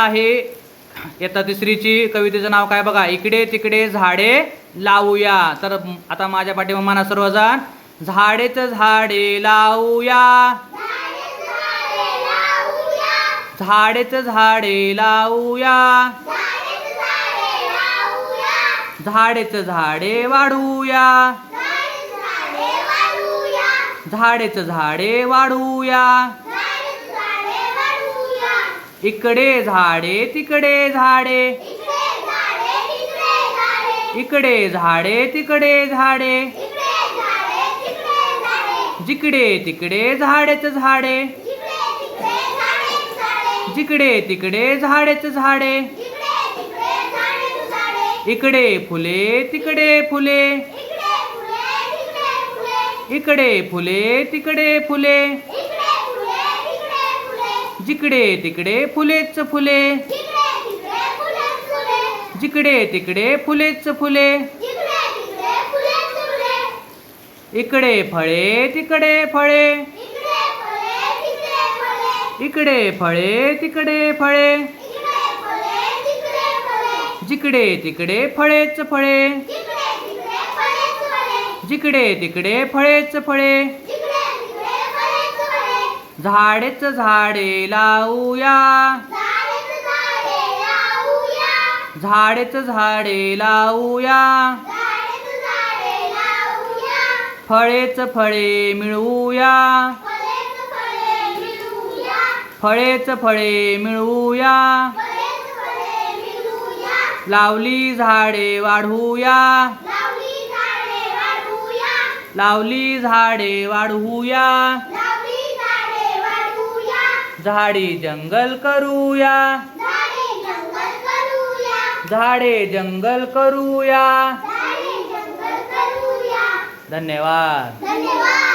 आहे. इयत्ता तिसरीची कवितेचं नाव काय बघा? इकडे तिकडे झाडे लावूया. तर आता माझ्या पाठीमा म्हणा सर्वजण झाडेच झाडे लावूया. झाडेच झाडे लावूया. झाडेच झाडे वाढूया. झाडेच झाडे वाढूया. इकडे झाडे, तिकडे झाडे. इकडे झाडे, तिकडे झाडे. जिकडे तिकडे झाडेच झाडे. जिकडे तिकडे झाडेच झाडे. इकडे फुले, तिकडे फुले. इकडे फुले, तिकडे फुले. जिकडे तिकडे फुलेच फुले. जिकडे तिकडे फुलेच फुले. इकडे फळे तिकडे फळे. इकडे फळे तिकडे फळे. जिकडे तिकडे फळेच फळे. जिकडे तिकडे फळेच फळे. झाडेच झाडे लावूया. झाडेच झाडे लावूया. फळेच फळे मिळवूया. फळेच फळे मिळवूया. लावली झाडे वाढवूया. लावली झाडे वाढवूया. झाडी जंगल करूया. झाडे जंगल करूया. धन्यवाद. धन्यवाद.